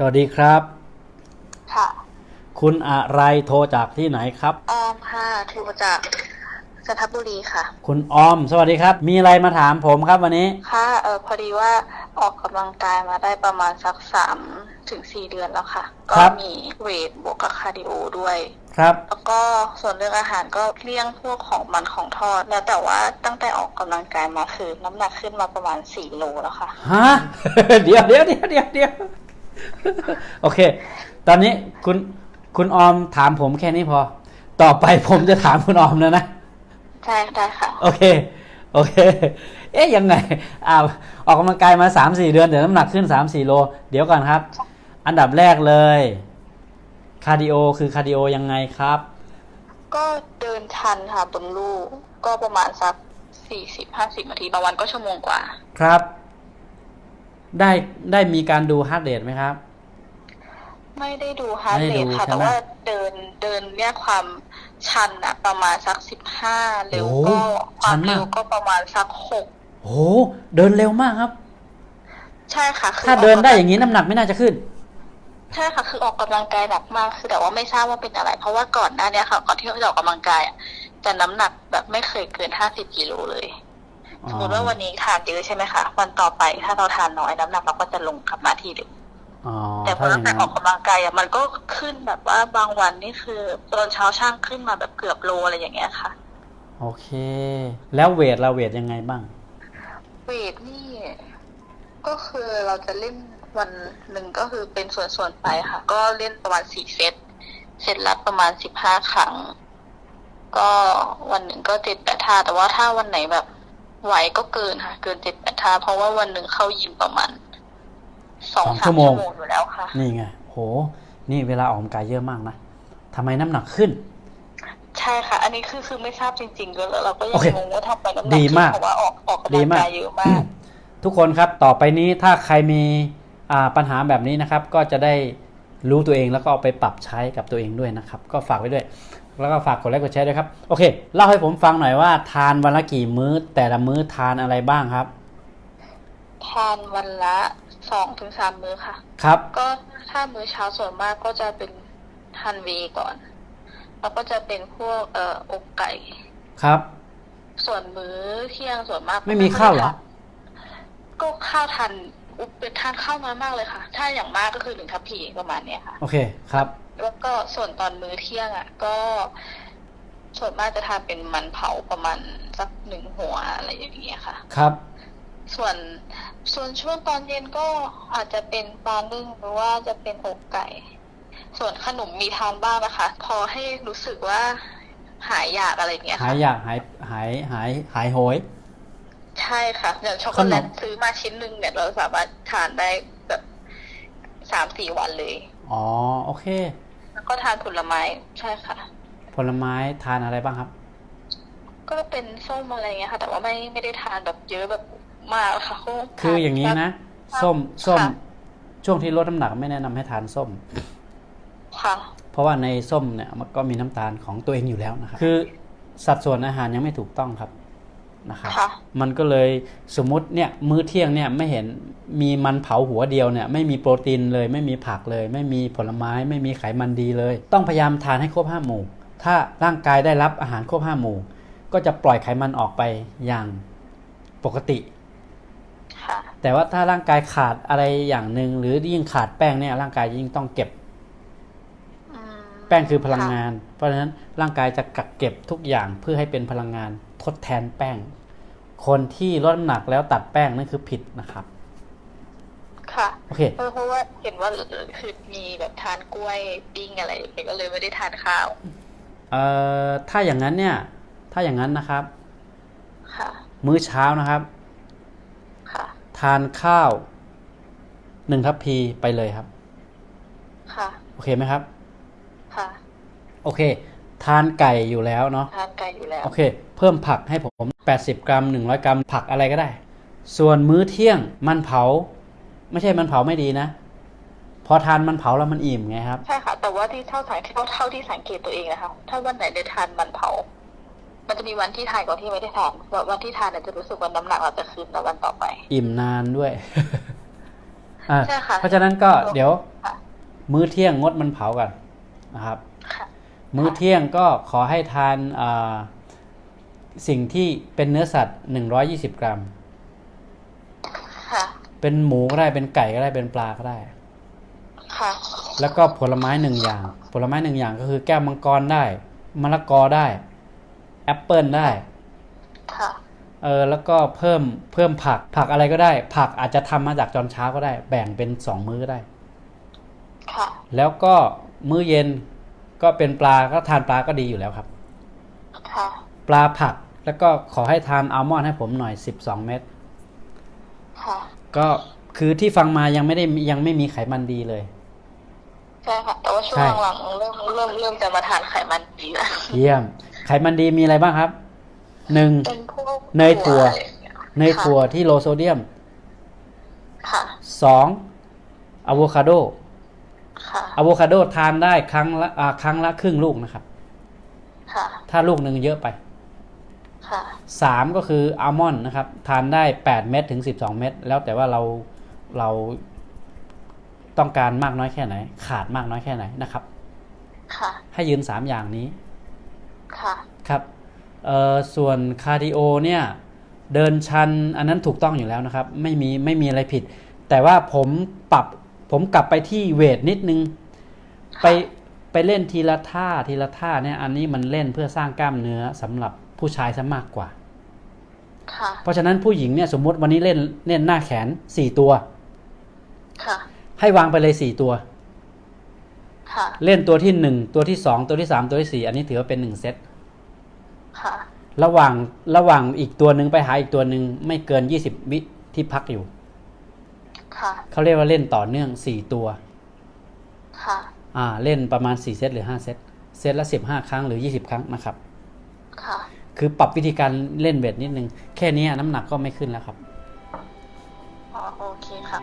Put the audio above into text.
สวัสดีครับ ค่ะ คุณอะไรโทรจากที่ไหนครับ ออมค่ะโทรจากจันทบุรีค่ะ คุณออม สวัสดีครับ มีอะไรมาถามผมครับวันนี้ ค่ะ เออพอดีว่าออกกำลังกายมาได้ประมาณสักสามถึงสี่เดือนแล้วค่ะ ก็ครับ มีเวทบวกกับคาร์ดิโอด้วย ครับ แล้วก็ส่วนเรื่องอาหารก็เลี่ยงพวกของมันของทอด แล้วแต่ว่าตั้งแต่ออกกำลังกายมาคือน้ำหนักขึ้นมาประมาณสี่โลแล้วค่ะ ฮะ เดี๋ยวเดี๋ยวเดี๋ยวเดี๋ยวเดี๋ยว โอเค ตอนนี้คุณคุณออมถามผมแค่นี้พอ ต่อไปผมจะถามคุณออมแล้วนะ ใช่ได้ค่ะ โอเค โอเค เอ๊ะยังไงอ้าวออกกำลังกายมาสามสี่เดือนเดี๋ยวน้ำหนักขึ้นสามสี่โล เดี๋ยวก่อนครับ อันดับแรกเลย คาร์ดิโอคือคาร์ดิโอยังไงครับ ก็เดินชันค่ะบนลู่ก็ประมาณสักสี่สิบห้าสิบนาทีบางวันก็ชั่วโมงกว่า ครับ ได้ได้มีการดูฮาร์ดเรทไหมครับ ไม่ได้ดูฮาร์ดไม่เรได้ทดูค่ะ ใช่แต่ไหมว่าเดินเดินเนี่ยความชันอะประมาณสักสิบห้าเร็วโอ้ก็คชัวามนมาก เร็วก็ประมาณสักหกโอ้โหเดินเร็วมากครับ ใช่ค่ะ คือถ้าเดินได้อย่างนี้นี้น้ำหนักไม่น่าจะขึ้น ใช่ค่ะ คือออกกำลังกายหนักมากคือแต่ว่าไม่ทราบว่าเป็นอะไร เพราะว่าก่อนหน้าเนี้ยค่ะก่อนที่เราจะออกกำลังกายอะจะน้ำหนักแบบไม่เคยเกินห้าสิบกิโลเลย อ๋อ สมมติว่าวันนี้ทานเยอะใช่ไหมคะวันต่อไปถ้าเราทานน้อยน้ำหนักเราก็จะลงกลับมาที่เดิม อ๋อแต่พอถ้าอตั้ย่างงแต่นั้นออกกำลังกายอะมันก็ขึ้นแบบว่าบางวันนี่คือตอนเช้าช่างขึ้นมาแบบเกือบโลอะไรอย่างเงี้ยค่ะ โอเค แล้วเวทเราเวทยังไงบ้าง เวทนี่ ก็คือเราจะเล่นวันหนึ่งก็คือเป็นส่วนๆไปค่ะ ก็เล่นประมาณสี่เซตเซตละประมาณสิบห้าครั้ง ก็วันหนึ่งก็เจ็ดแปดท่าแต่ว่าถ้าวันไหนแบบไหวก็เกินค่ะ เกินเจ็ดแปดท่าเพราะว่าวันหนึ่งเข้ายิมประมาณ สองสองสามชั่ชั่ววโมโมงงอยู่แล้วค่ะ นี่ไง โห นี่เวลาออกกำลังกายเยอะมากนะทำไมน้ำหนักขึ้น ใช่ค่ะ อันนี้คือคือไม่ทราบจริงๆด้วยแล้วเราก็ยัโองเคงงว่าทำไมน้ำหนักดีขึ้นมากเพราะว่าออกออกกำดีลังมาก กายเยอะมาก ทุกคนครับต่อไปนี้ถ้าใครมีอ่าปัญหาแบบนี้นะครับ ก็จะได้รู้ตัวเองแล้วก็เอาไปปรับใช้กับตัวเองด้วยนะครับ ก็ฝากไว้ด้วย แล้วก็ฝากกดไลค์กดแชร์ด้วยครับ โอเค เล่าให้ผมฟังหน่อยว่าทานวันละกี่มื้อ แต่ละมื้อทานอะไรบ้างครับ ทานวันละ สองถึงสามมื้อค่ะ ครับ ก็ถ้ามื้อเช้าส่วนมากก็จะเป็นทานเวย์ก่อน แล้วก็จะเป็นพวกเอ่ออกไก่ ครับ ส่วนมื้อเที่ยงส่วนมากไม่มีข้าวเหรอ ก็ข้าวทานอุปเป็นทานข้าวน้อยมากเลยค่ะ ถ้าอย่างมากก็คือหนึ่งทัพพีประมาณเนี้ยค่ะ โอเค ครับ แล้วก็ส่วนตอนมื้อเที่ยงอะ ก็ส่วนมากจะทานเป็นมันเผาประมาณสักหนึ่งหัวอะไรอย่างเงี้ยค่ะ ครับ ส่วนส่วนช่วงตอนเย็นก็อาจจะเป็นปลานึ่งหรือว่าจะเป็นอกไก่ ส่วนขนมมีทานบ้างนะคะ พอให้รู้สึกว่าหายอยากอะไรอย่างเงี้ยหาค่ะยอยากหายหายหายหายโหย ใช่ค่ะอย่างช็อกโกแลตขนม ซื้อมาชิ้นหนึ่งเนี่ยเราสามารถทานได้แบบสามสี่วันเลย อ๋อโอเค แล้วก็ทานผลไม้ใช่ค่ะ ผลไม้ทานอะไรบ้างครับ ก็เป็นส้มอะไรเงี้ยค่ะ แต่ว่าไม่ไม่ได้ทานแบบเยอะแบบ มากค่ะก็ทคืออย่างนี้นี้นะส้มส้มค่ะช่วงที่ลดน้ำหนักไม่แนะนำให้ทานส้มค่ะเพราะว่าในส้มเนี่ยมันก็มีน้ำตาลของตัวเองอยู่แล้วนะครับคือสัดส่วนอาหารยังไม่ถูกต้องครับนะครับค่ะมันก็เลยสมมุติเนี่ยมื้อเที่ยงเนี่ยไม่เห็นมีมันเผาหัวเดียวเนี่ยไม่มีโปรตีนเลย ไม่มีผักเลย ไม่มีผลไม้ ไม่มีไขมันดีเลย ต้องพยายามทานให้ครบห้าหมู่ ถ้าร่างกายได้รับอาหารครบห้าหมู่ ก็จะปล่อยไขมันออกไปอย่างปกติค่ะ แต่ว่าถ้าร่างกายขาดอะไรอย่างหนึ่งหรือยิ่งขาดแป้งเนี่ย ร่างกายยิ่งต้องเก็บอืมแป้งคือพลังค่ะงาน เพราะฉะนั้นร่างกายจะกักเก็บทุกอย่างเพื่อให้เป็นพลังงานทดแทนแป้ง คนที่ลดน้ำหนักแล้วตัดแป้งนั่นคือผิดนะครับ ค่ะโอเคเออเพราะว่าเห็นว่าคือมีแบบทานกล้วยปิ้งอะไรอย่างเงี้ยก็เลยไม่ได้ทานข้าวเอ่อถ้าอย่างนั้นเนี่ย ถ้าอย่างนั้นนะครับ ค่ะ มื้อเช้านะครับค่ะ ทานข้าวหนึ่งทัพพีไปเลยครับ ค่ะ โอเคไหมครับ ค่ะ โอเค ทานไก่อยู่แล้วเนาะ ทานไก่อยู่แล้ว โอเค เพิ่มผักให้ผม80กรัม100กรัมผักอะไรก็ได้ ส่วนมื้อเที่ยงมันเผา ไม่ใช่มันเผาไม่ดีนะ พอทานมันเผาแล้วมันอิ่มไงครับ ใช่ค่ะ แต่ว่าที่เท่าสังเท่าเท่าที่สังเกตตัวเองนะคะ ถ้าวันไหนได้ทานมันเผา มันจะมีวันที่ทานกับที่ไม่ได้ทานวันวันที่ทานเนี่ยจะรู้สึกว่าน้ำหนักเราจะขึ้นแต่วันต่อไป อิ่มนานด้วยอ่าใช่ค่ะเพราะฉะนั้นก็เดี๋ยวค่ะมื้อเที่ยงงดมันเผากันนะครับค่ะมื้อเที่ยงก็ขอให้ทานอ่าสิ่งที่เป็นเนื้อสัตว์120กรัมค่ะเป็นหมูก็ได้เป็นไก่ก็ได้เป็นปลาก็ได้ค่ะแล้วก็ผลไม้หนึ่งอย่าง ผลไม้หนึ่งอย่างก็คือแก้วมังกรได้มะละกอได้ แอปเปิลได้ค่ะเออแล้วก็เพิ่มเพิ่มผักผักอะไรก็ได้ ผักอาจจะทำมาจากตอนเช้าก็ได้ แบ่งเป็นสองมื้อก็ได้ค่ะแล้วก็มื้อเย็นก็เป็นปลาก็ทานปลาก็ดีอยู่แล้วครับค่ะปลาผักแล้วก็ขอให้ทานอัลมอนด์ให้ผมหน่อย12เม็ดค่ะก็คือที่ฟังมายังไม่ได้ยังไม่มีไขมันดีเลยใช่ค่ะแต่ว่าช่วใช่งหลังๆเริ่มเริ่มเริ่มจะมาทานไขมันดีแล้วเยี่ยม ไขมันดีมีอะไรบ้างครับหนึ่งเป็นพวกเนยถั่วอะไรอย่างเงี้ยเนยถั่วที่โลโซเดียมค่ะ สองอะโวคาโดค่ะ อะโวคาโดทานได้ครั้งละอ่าครั้งละครึ่งลูกนะครับ ค่ะ ถ้าลูกหนึ่งเยอะไปค่ะ สามก็คืออัลมอนด์นะครับ ทานได้แปดเม็ดถึงสิบสองเม็ดแล้วแต่ว่าเราเราต้องการมากน้อยแค่ไหน ขาดมากน้อยแค่ไหนนะครับ ค่ะ ให้ยืนสามอย่างนี้ ค่ะครับเอ่อส่วนคาร์ดิโอเนี่ยเดินชันอันนั้นถูกต้องอยู่แล้วนะครับ ไม่มีไม่มีอะไรผิด แต่ว่าผมปรับผมกลับไปที่เวทนิดนึง ไปไปเล่นทีละท่าทีละท่าเนี่ยอันนี้มันเล่นเพื่อสร้างกล้ามเนื้อสำหรับผู้ชายซะมากกว่าค่ะเพราะฉะนั้นผู้หญิงเนี่ยสมมุติวันนี้เล่นเล่นหน้าแขนสี่ตัวค่ะให้วางไปเลยสี่ตัวค่ะ เล่นตัวที่หนึ่งตัวที่สองตัวที่สามตัวที่สี่อันนี้ถือว่าเป็นหนึ่งเซตค่ะระหว่างระหว่างอีกตัวหนึ่งไปหาอีกตัวหนึ่งไม่เกินยี่สิบวิที่พักอยู่ค่ะเขาเรียกว่าเล่นต่อเนื่องสี่ตัวค่ะอ่าเล่นประมาณสี่เซตหรือห้าเซตเซตละสิบห้าครั้งหรือยี่สิบครั้งนะครับค่ะคือปรับวิธีการเล่นเวทนิดนึง แค่นี้น้ำหนักก็ไม่ขึ้นแล้วครับอ๋อโอเคค่ะ